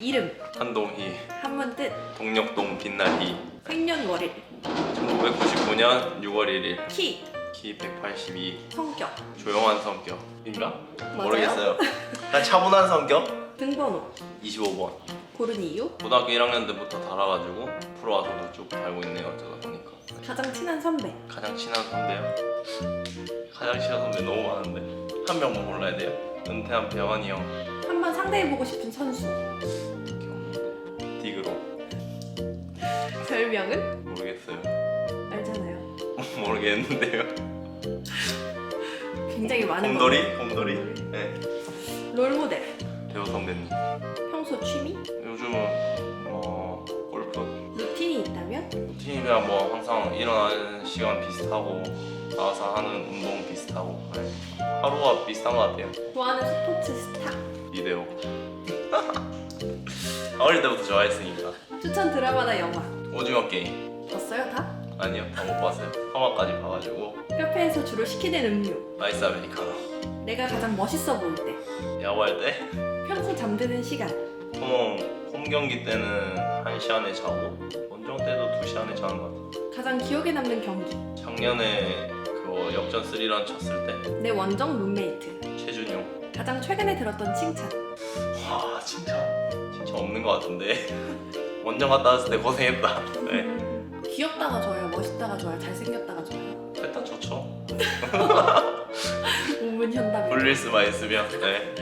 이름, 한동희, 한문 뜻, 동력동 빛나희, 생년월일, 1999년 6월 1일, 키, 키 182, 성격, 조용한 성격인가? 모르겠어요. 그냥 차분한 성격? 등번호, 25번. 고른 이유, 고등학교 1학년 때부터 달아가지고 프로 와서도 쭉 달고 있네요. 어쩌다 보니까. 가장 친한 선배, 가장 친한 선배요? 가장 친한 선배 너무 많은데 한 명만 골라야 돼요. 은퇴한 병원이 형, 한번 상대해보고 싶은 선수, 디그로 별명은 모르겠어요. 알잖아요. 모르겠는데요. 굉장히 많은 곰돌이? 거. 곰돌이? 네. 롤모델, 배우 선배님. 평소 취미, 요즘은 루틴이 있다면 루틴이 그냥 뭐 항상 일어나는 시간 비슷하고 나와서 하는 운동 비슷하고. 네. 하루가 비슷한 것 같아요. 좋아하는 스포츠 스타, 비데오 어릴 때부터 좋아했으니까. 추천 드라마나 영화? 오징어 게임. 봤어요 다? 아니요 다 못 봤어요. 3화까지 봐가지고. 카페에서 주로 시키는 음료, 아이스 아메리카노. 내가 가장 멋있어 보일 때, 야구할 때? 평소 잠드는 시간, 보통 홈 경기 때는 1시 안에 자고 원정 때도 2시 안에 자는 것 같아요. 가장 기억에 남는 경기, 작년에 그 역전 3런 쳤을 때 내 원정 룸메이트, 최준용 가장 최근에 들었던 칭찬, 와 진짜. 진짜 없는 것 같은데. 원정 갔다 왔을 때 고생했다. 네. 음, 귀엽다가 좋아요, 멋있다가 좋아요, 잘생겼다가 좋아요. 일단 좋죠. 우문 현답. 불릴 수만 있으면. 네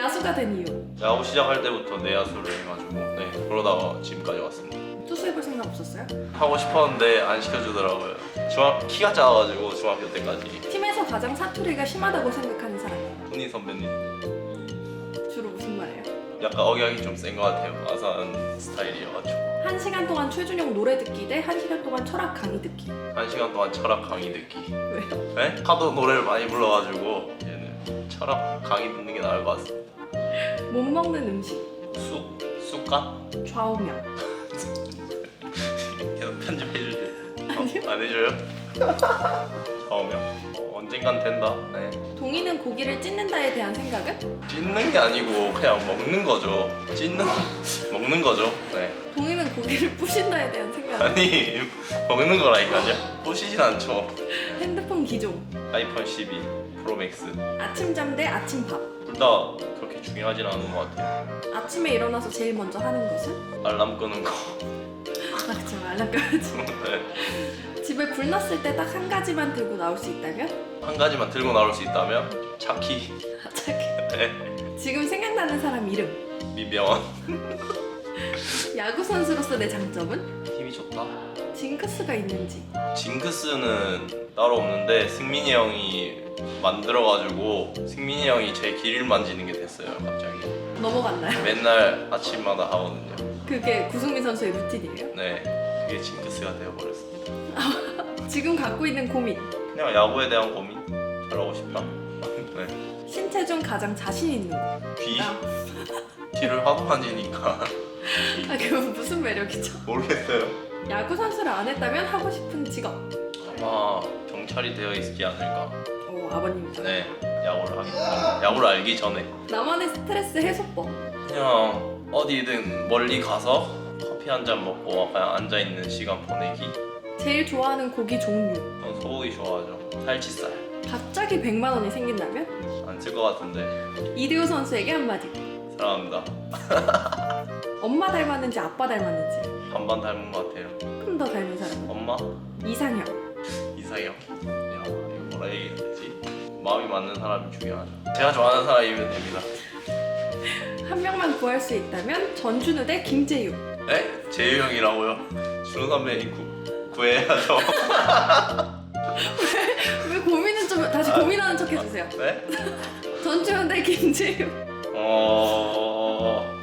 야수가 된 이유. 야구 시작할 때부터 내야수를 해가지고 네 그러다가 지금까지 왔습니다 투수 해볼 생각 없었어요? 하고 싶었는데 안 시켜주더라고요 중학 키가 작아가지고 중학교 때까지 팀에서 가장 사투리가 심하다고 생각하는 사람. 훈이 선배님 주로 무슨 말해요? 약간 억양이 좀 센 것 같아요 아산 스타일이어가지고 한 시간 동안 최준용 노래 듣기 대 한 시간 동안 철학 강의 듣기. 한 시간 동안 철학 강의 듣기 왜요? 네? 하도 노래를 많이 불러가지고 이제는 철학 강의 듣는 게 나을 것 같습니다 못 먹는 음식. 쑥? 쑥갓? 좌우명. 계속 편집해주지 어, 안 해줘요? 처음에 어, 언젠간 된다 네. 동이는 고기를 찢는다에 대한 생각은? 찢는 게 아니고 그냥 먹는 거죠 찢는 먹는 거죠 네. 동이는 고기를 부신다에 대한 생각은? 아니 먹는 거라니까요 보시진 않죠 핸드폰 기종. 아이폰 12 프로맥스 아침 잠 대 아침밥. 둘 다 그렇게 중요하진 않은 것 같아요 아침에 일어나서 제일 먼저 하는 것은? 알람 끄는 거 아, 그쵸. 알람까지. 네. 집에 불 났을 때 딱 한 가지만 들고 나올 수 있다면? 한 가지만 들고 나올 수 있다면 차키 갑자기. 네. 지금 생각나는 사람 이름. 민병원 야구 선수로서 내 장점은? 힘이 좋다 징크스가 있는지. 징크스는 따로 없는데 승민이 형이 만들어가지고 승민이 형이 제 길을 만지는 게 됐어요 갑자기 넘어갔나요? 맨날 아침마다 하거든요 그게 구승민 선수의 루틴이에요. 네 그게 징크스가 되어버렸습니다 지금 갖고 있는 고민. 그냥 야구에 대한 고민 잘하고 싶다 네. 신체 중 가장 자신 있는 거. 귀? 아, 귀를 하도 만지니까 아 그건 무슨 매력이죠? 모르겠어요 야구 선수를 안 했다면 하고 싶은 직업. 아마 경찰이 되어 있지 않을까 오 아버님이죠. 네 야구를 하기 야구를 알기 전에 나만의 스트레스 해소법. 그냥 어디든 멀리 가서 커피 한 잔 먹고 그냥 앉아 있는 시간 보내기. 제일 좋아하는 고기 종류. 전 소고기 좋아하죠. 살치살 갑자기 100만 원이 생긴다면? 안 쓸 것 같은데 이대호 선수에게 한마디. 사랑합니다. 엄마 닮았는지 아빠 닮았는지. 반반 닮은 것 같아요. 조금 더 닮은 사람은? 엄마 이상형. 이상형. 마음이 맞는 사람이 중요하죠. 제가 좋아하는 사람이면 됩니다. 한 명만 구할 수 있다면 전준우 대 김재유. 네? 재유 형이라고요? 준호 선배님 구, 구해야죠. 왜 고민은 좀 다시 고민하는 척 해주세요. 네? 전준우 대 김재유. 어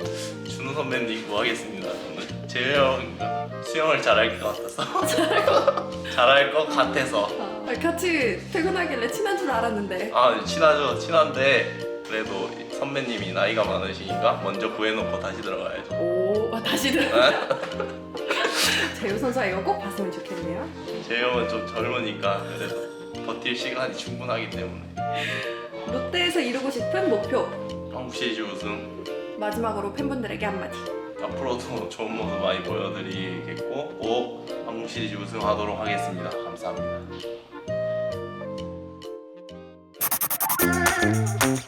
준호 선배님 구하겠습니다. 저는 재유 형 수영을 잘할 것 같아서 잘할 것 같아서 아, 같이 퇴근하길래 친한 줄 알았는데. 아 친하죠 친한데 그래도 선배님이 나이가 많으시니까 먼저 구해놓고 다시 들어가야죠. 오, 아, 다시 들어. 재유 선수가 이거 꼭 봤으면 좋겠네요. 재유 형은 좀 젊으니까 그래도 버틸 시간이 충분하기 때문에 롯데에서 이루고 싶은 목표. 한국 시리즈 우승 마지막으로 팬분들에게 한마디. 앞으로도 좋은 모습 많이 보여드리겠고 꼭 한국 시리즈 우승하도록 하겠습니다. 감사합니다. Thank you.